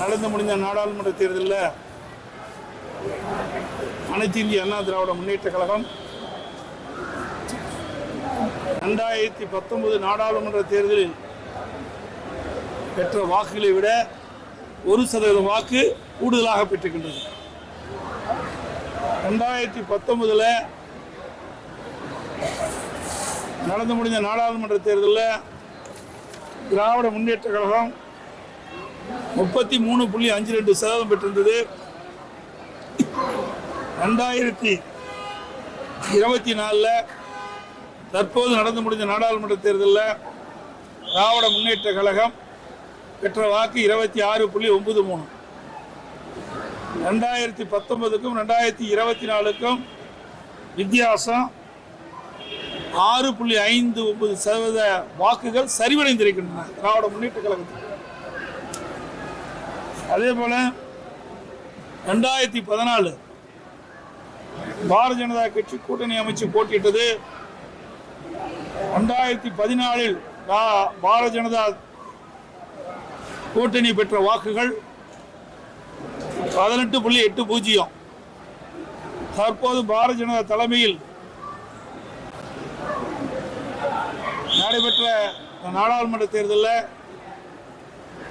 நடந்து முடிந்த நாடாளுமன்ற தேர்தலில் அனைத்து இந்திய அண்ணா திராவிட முன்னேற்ற கழகம் ரெண்டாயிரத்தி பத்தொன்பது நாடாளுமன்ற தேர்தலில் பெற்ற வாக்குகளை விட ஒரு சதவீத வாக்கு கூடுதலாக பெற்றுக்கின்றது ரெண்டாயிரத்தி பத்தொன்பதில் நடந்து முடிந்த நாடாளுமன்ற தேர்தலில் திராவிட முன்னேற்ற கழகம் முப்பத்தி மூணு புள்ளி அஞ்சு ரெண்டு சதவீதம் பெற்றிருந்தது. ரெண்டாயிரத்தி இருபத்தி நாலில் தற்போது நடந்து முடிந்த நாடாளுமன்ற தேர்தலில் திராவிட முன்னேற்ற கழகம் பெற்ற வாக்கு இருபத்தி ஆறு புள்ளி ஒன்பது மூணு. ரெண்டாயிரத்தி பத்தொன்பதுக்கும் ரெண்டாயிரத்தி இருபத்தி நாலுக்கும் வித்தியாசம் ஆறு புள்ளி ஐந்து ஒன்பது சதவீத வாக்குகள் சரிவடைந்திருக்கின்றன திராவிட முன்னேற்ற கழகத்தில் அதே போல ரெண்டாயிரத்தி பதினாலு பாரதிய ஜனதா கட்சி கூட்டணி அமைச்சு போட்டியிட்டது. ரெண்டாயிரத்தி பதினாலில் பா- பாரதிய ஜனதா கூட்டணி பெற்ற வாக்குகள் பதினெட்டு புள்ளி எட்டு பூஜ்ஜியம். தற்போது பாரதிய ஜனதா தலைமையில் நடைபெற்ற நாடாளுமன்ற தேர்தலில்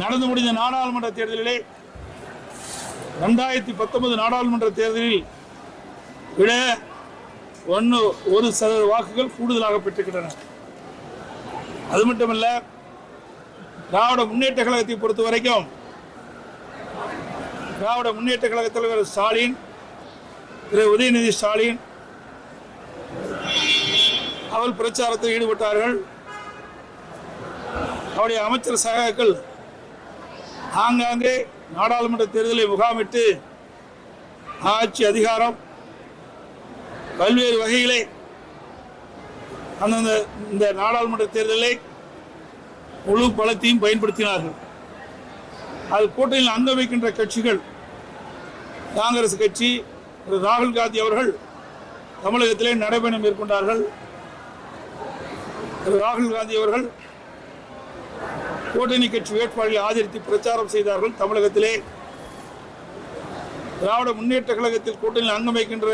நடந்து முடிந்த நாடாளுமன்ற தேர்தலிலே ரெண்டாயிரத்தி பத்தொன்பது நாடாளுமன்ற தேர்தலில் விட ஒன்று ஒரு சதவீத வாக்குகள் கூடுதலாக பெற்றுக்கின்றன அது மட்டுமல்ல திராவிட முன்னேற்ற கழகத்தை பொறுத்த வரைக்கும் திராவிட முன்னேற்ற கழக தலைவர் ஸ்டாலின் திரு உதயநிதி ஸ்டாலின் அவள் பிரச்சாரத்தில் ஈடுபட்டார்கள். அவருடைய அமைச்சர் சகாக்கள் ஆங்காங்கே நாடாளுமன்ற தேர்தலை முகாமிட்டு ஆட்சி அதிகாரம் பல்வேறு வகையிலே அந்தந்த இந்த நாடாளுமன்ற தேர்தலை முழு பலத்தையும் பயன்படுத்தினார்கள். அது கூட்டணியில் அங்க வைக்கின்ற கட்சிகள் காங்கிரஸ் கட்சி திரு. ராகுல் காந்தி அவர்கள் தமிழகத்திலே நடைபயணம் மேற்கொண்டார்கள். திரு. ராகுல் காந்தி அவர்கள் கூட்டணி கட்சி வேட்பாளர்களை ஆதரித்து பிரச்சாரம் செய்தார்கள். தமிழகத்திலே திராவிட முன்னேற்ற கழகத்தில் கூட்டணியில் அங்கம் வைக்கின்ற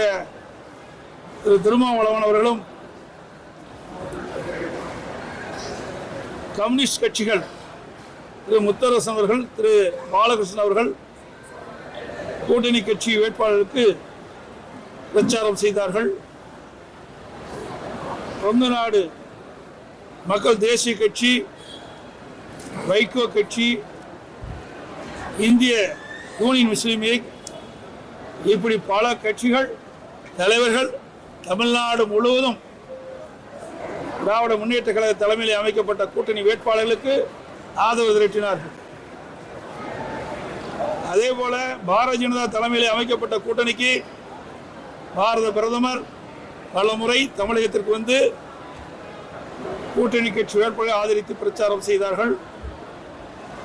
திரு திருமாவளவன் அவர்களும் கம்யூனிஸ்ட் கட்சிகள் திரு முத்தரசன் அவர்கள் திரு பாலகிருஷ்ணன் அவர்கள் கூட்டணி கட்சி வேட்பாளருக்கு பிரச்சாரம் செய்தார்கள். கொங்கு நாடு மக்கள் தேசிய கட்சி வைகோ கட்சி இந்திய யூனியன் முஸ்லீம் லீக் இப்படி பல கட்சிகள் தலைவர்கள் தமிழ்நாடு முழுவதும் திராவிட முன்னேற்ற கழக தலைமையில் அமைக்கப்பட்ட கூட்டணி வேட்பாளர்களுக்கு ஆதரவு திரட்டினார்கள். அதே போல பாரதிய ஜனதா தலைமையில் அமைக்கப்பட்ட கூட்டணிக்கு பாரத பிரதமர் பல முறை தமிழகத்திற்கு வந்து கூட்டணி கட்சி வேட்பாளரை ஆதரித்து பிரச்சாரம் செய்தார்கள்.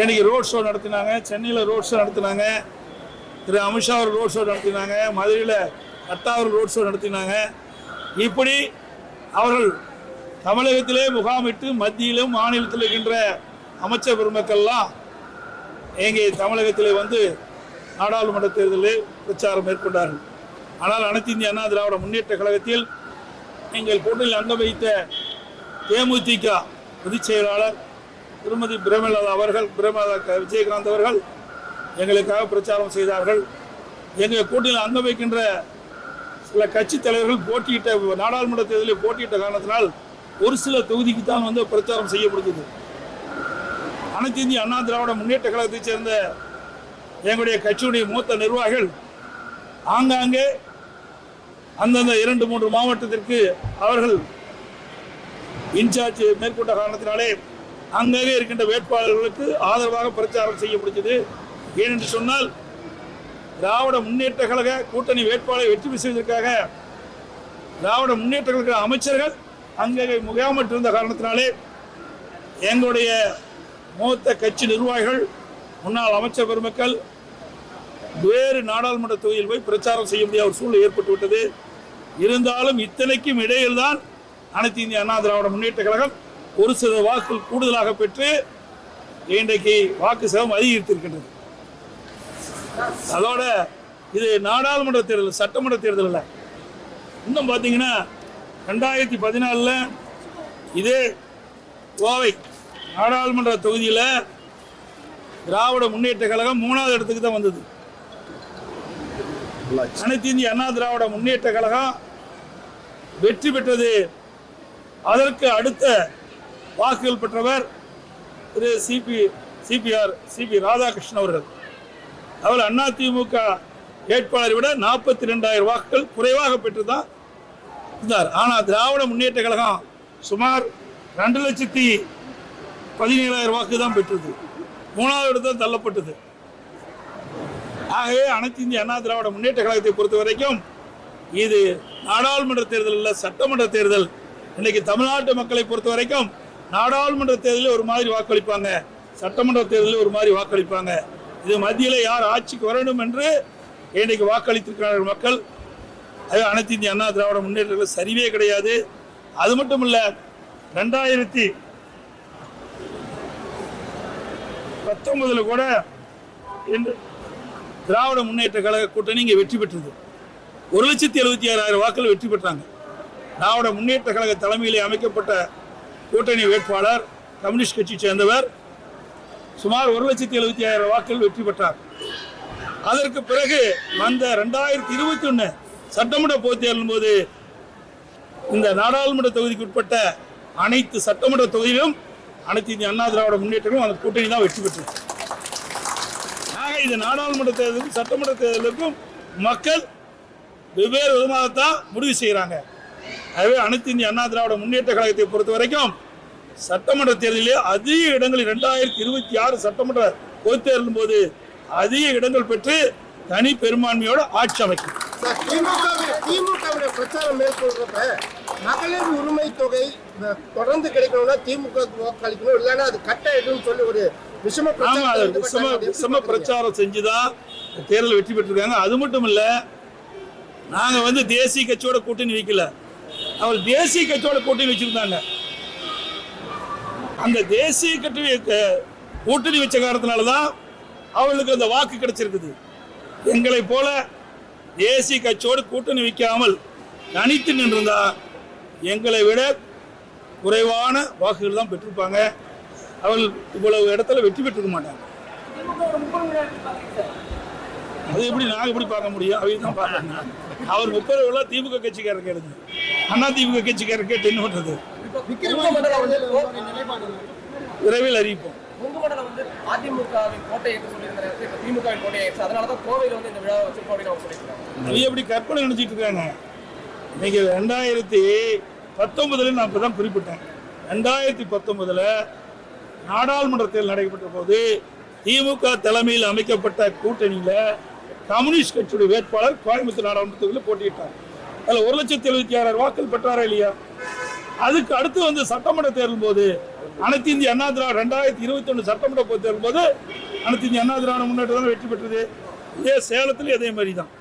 இன்னைக்கு ரோட் ஷோ நடத்தினாங்க. சென்னையில் ரோட் ஷோ நடத்தினாங்க. திரு அமித்ஷா அவர் ரோட் ஷோ நடத்தினாங்க. மதுரையில் நட்டா அவர் ரோட் ஷோ நடத்தினாங்க. இப்படி அவர்கள் தமிழகத்திலே முகாமிட்டு மத்தியிலும் மாநிலத்தில் இருக்கின்ற அமைச்சர் பெருமக்கள்லாம் எங்கே தமிழகத்திலே வந்து நாடாளுமன்ற தேர்தலில் பிரச்சாரம் மேற்கொண்டார்கள். ஆனால் அனைத்து இந்திய அண்ணா திராவிட முன்னேற்ற கழகத்தில் எங்கள் கூட்டணியில் அங்கம் வைத்த தேமுதிக பொதுச் செயலாளர் திருமதி பிரேமலதா அவர்கள் பிரேமலதா விஜயகாந்த் அவர்கள் எங்களுக்காக பிரச்சாரம் செய்தார்கள். எங்கள் கூட்டணியில் அங்கம் வைக்கின்ற சில கட்சி தலைவர்கள் போட்டியிட்ட நாடாளுமன்ற தேர்தலில் போட்டியிட்ட காரணத்தினால் ஒரு சில தொகுதிக்கு தான் வந்து பிரச்சாரம் செய்யப்படுகிறது. அனைத்து இந்திய அண்ணா திராவிட முன்னேற்ற கழகத்தைச் சேர்ந்த எங்களுடைய கட்சியுடைய மூத்த நிர்வாகிகள் ஆங்காங்கே அந்தந்த இரண்டு மூன்று மாவட்டத்திற்கு அவர்கள் இன்சார்ஜ் மேற்கொண்ட காரணத்தினாலே அங்கங்கே இருக்கின்ற வேட்பாளர்களுக்கு ஆதரவாக பிரச்சாரம் செய்ய முடிஞ்சது. ஏனென்று சொன்னால் திராவிட முன்னேற்ற கழக கூட்டணி வேட்பாளரை வெற்றி செய்வதற்காக திராவிட முன்னேற்ற கழக அமைச்சர்கள் அங்கே முகாமிட்டிருந்த காரணத்தினாலே எங்களுடைய மூத்த கட்சி நிர்வாகிகள் முன்னாள் அமைச்சர் பெருமக்கள் வேறு நாடாளுமன்ற தொகுதியில் போய் பிரச்சாரம் செய்ய முடியாத ஒரு சூழ்நிலை ஏற்பட்டுவிட்டது இருந்தாலும் இத்தனைக்கும் இடையில்தான் அனைத்து இந்திய அண்ணா திராவிட முன்னேற்ற கழகம் ஒரு சில வாக்குகள் கூடுதலாக பெற்று இன்றைக்கு வாக்கு சதம் அதிகரித்திருக்கின்றது. அதோட இது நாடாளுமன்ற தேர்தல் சட்டமன்ற தேர்தல் இல்லை இன்னும் பார்த்தீங்கன்னா ரெண்டாயிரத்தி பதினாலில் இதே கோவை நாடாளுமன்ற தொகுதியில் திராவிட முன்னேற்ற கழகம் மூணாவது இடத்துக்கு தான் வந்தது. அனைத்து இந்திய அண்ணா திராவிட முன்னேற்ற கழகம் வெற்றி பெற்றது. அதற்கு அடுத்த வாக்குகள் பெற்றவர் Thiru CP CPR CP Radhakrishnan அவர்கள். அவர் அதிமுக வேட்பாளரை விட நாற்பத்தி ரெண்டாயிரம் வாக்குகள் குறைவாக பெற்று தான் இருந்தார். ஆனால் திராவிட முன்னேற்ற கழகம் சுமார் ரெண்டு லட்சத்தி பதினேழாயிரம் வாக்கு தான் பெற்றது. மூணாவது இடத்தான் தள்ளப்பட்டது. ஆகவே அனைத்து இந்திய அண்ணா திராவிட முன்னேற்ற கழகத்தை பொறுத்த வரைக்கும் இது நாடாளுமன்ற தேர்தல் இல்லை சட்டமன்ற தேர்தல். இன்னைக்கு தமிழ்நாட்டு மக்களை பொறுத்த வரைக்கும் நாடாளுமன்ற தேர்தலில் ஒரு மாதிரி வாக்களிப்பாங்க. சட்டமன்ற தேர்தலில் ஒரு மாதிரி வாக்களிப்பாங்க. இது மத்தியில் யார் ஆட்சிக்கு வரணும் என்று இன்றைக்கு வாக்களித்திருக்கிறார்கள் மக்கள்? அது அனைத்து இந்திய அண்ணா திராவிட முன்னேற்றங்கள் சரிவே கிடையாது. அது மட்டும் இல்லை ரெண்டாயிரத்தி பத்தொன்பதுல கூட இன்று திராவிட முன்னேற்ற கழக கூட்டணி இங்கே வெற்றி பெற்றது. ஒரு லட்சத்தி எழுபத்தி ஆறாயிரம் வாக்கள் வெற்றி பெற்றாங்க. திராவிட முன்னேற்ற கழக தலைமையிலே அமைக்கப்பட்ட கூட்டணி வேட்பாளர் கம்யூனிஸ்ட் கட்சி சேர்ந்தவர் சுமார் ஒரு லட்சத்தி எழுபத்தி ஆயிரம் வாக்குகள் வெற்றி பெற்றார். அதற்கு பிறகு வந்த ரெண்டாயிரத்தி இருபத்தி ஒன்று சட்டமன்ற பொதுத் தேர்தலின் போது இந்த நாடாளுமன்ற தொகுதிக்கு உட்பட்ட அனைத்து சட்டமன்ற தொகுதியிலும் அனைத்து இந்திய அண்ணா திராவிட முன்னேற்றங்களும் அந்த கூட்டணி தான் வெற்றி பெற்றது. ஆக இது நாடாளுமன்ற தேர்தலுக்கும் சட்டமன்ற தேர்தலுக்கும் மக்கள் வெவ்வேறு விதமாகத்தான் முடிவு செய்கிறாங்க. ஆகவே அனைத்து இந்திய அண்ணா திராவிட முன்னேற்ற கழகத்தை பொறுத்த வரைக்கும் சட்டமன்ற தேர்தலிலே அதிக இடங்கள் ரெண்டாயிரத்தி இருபத்தி ஆறு சட்டமன்ற பொதுத் தேர்தலின் போது அதிக இடங்கள் பெற்று தனி பெரும்பான்மையோடு ஆட்சி அமைக்கும். திமுகவுடைய பிரச்சாரம் மேற்கொள்றப்ப மகளிர் உரிமை தொகை தொடர்ந்து கிடைக்கணும்னா திமுக க்கு வாக்களிக்கணும் இல்லைன்னா அது கட்டாயிடும் சொல்லி ஒரு விஷம விஷம. விஷம பிரச்சாரம் செஞ்சுதான் தேர்தல் வெற்றி பெற்றிருக்காங்க. அது மட்டும் இல்ல நாங்க வந்து தேசிய கட்சியோட கூட்டணி வைக்கல. அவர் தேசிய கட்சியோட கூட்டணி வச்சிருந்தாங்க. அந்த தேசிய கட்சி கூட்டணி வச்ச காரணத்தினால தான் அவர்களுக்கு அந்த வாக்கு கிடைச்சிருக்குது. எங்களை போல தேசிய கட்சியோடு கூட்டணி வைக்காமல் தனித்து நின்றிருந்தா எங்களை விட குறைவான வாக்குகள் தான் பெற்றிருப்பாங்க. அவர்கள் இவ்வளவு இடத்துல வெற்றி பெற்றிருக்க மாட்டாங்க. அது எப்படி நாங்கள் எப்படி பார்க்க முடியும்? அவங்க தான் பார்க்கறாங்க அவர் முப்பது திமுக கட்சிக்காரர் கேளுங்க. அண்ணா திமுக கட்சிக்காரர் கேட்டு என்ன பண்றது? விரைவில் அறிவிப்போம். எப்படி கற்பனை நினைச்சிட்டு இருக்காங்க? இன்னைக்கு ரெண்டாயிரத்தி பத்தொன்பதுல நான் இப்போ தான் குறிப்பிட்டேன். ரெண்டாயிரத்தி பத்தொன்பதுல நாடாளுமன்ற தேர்தல் நடைபெற்ற போது திமுக தலைமையில் அமைக்கப்பட்ட கூட்டணியில கம்யூனிஸ்ட் கட்சியுடைய வேட்பாளர் கோயம்புத்தூர் நாடாளுமன்ற தொகுதியில் போட்டியிட்டார். அதில் ஒரு லட்சத்தி எழுபத்தி ஆறாயிரம் வாக்கள் பெற்றாரா இல்லையா? அதுக்கு அடுத்து வந்து சட்டமன்ற தேர்தல் போது அனைத்து இந்திய அண்ணா திராவிட ரெண்டாயிரத்தி இருபத்தி ஒன்று சட்டமன்ற பொதுத் தேர்தல் போது அனைத்து இந்திய அண்ணா திராவிட முன்னேற்றம் தான் வெற்றி பெற்றது. இதே சேலத்தில் அதே மாதிரி தான்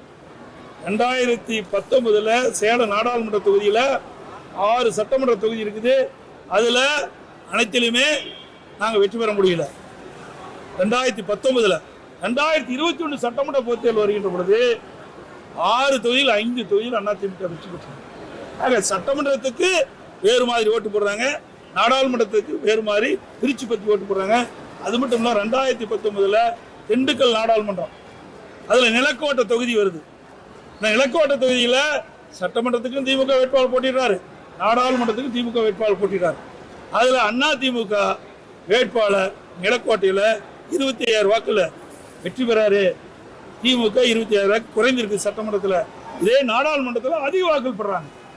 ரெண்டாயிரத்தி பத்தொன்பதில் சேலம் நாடாளுமன்ற தொகுதியில் ஆறு சட்டமன்ற தொகுதி இருக்குது. அதில் அனைத்திலுமே நாங்கள் வெற்றி பெற முடியல. ரெண்டாயிரத்தி பத்தொன்பதில் ரெண்டாயிரத்தி இருபத்தி ஒன்று சட்டமன்ற பொதுத் வருகின்ற பொழுது ஆறு தொகுதியில் ஐந்து தொகுதியில் அதிமுக வெற்றி பெற்றாங்க ஆக சட்டமன்றத்துக்கு வேறு மாதிரி ஓட்டு போடுறாங்க. நாடாளுமன்றத்துக்கு வேறு மாதிரி திருச்சி பற்றி ஓட்டு போடுறாங்க. அது மட்டும் இல்லை ரெண்டாயிரத்தி பத்தொன்பதில் திண்டுக்கல் நாடாளுமன்றம். அதில் நிலக்கோட்டை தொகுதி வருது. இந்த நிலக்கோட்டை தொகுதியில் சட்டமன்றத்துக்கும் திமுக வேட்பாளர் போட்டிடுறாரு. நாடாளுமன்றத்துக்கும் திமுக வேட்பாளர் போட்டிடுறாரு. அதில் அண்ணா திமுக வேட்பாளர் நிலக்கோட்டையில் இருபத்தி ஐயாயிரம் வாக்கில் வெற்றி பெறாரு. திமுக இருபத்தி ஏழு குறைந்திருக்கு சட்டமன்றத்தில். இதே நாடாளுமன்றத்தில் அதிக வாக்குகள் பெறாங்க.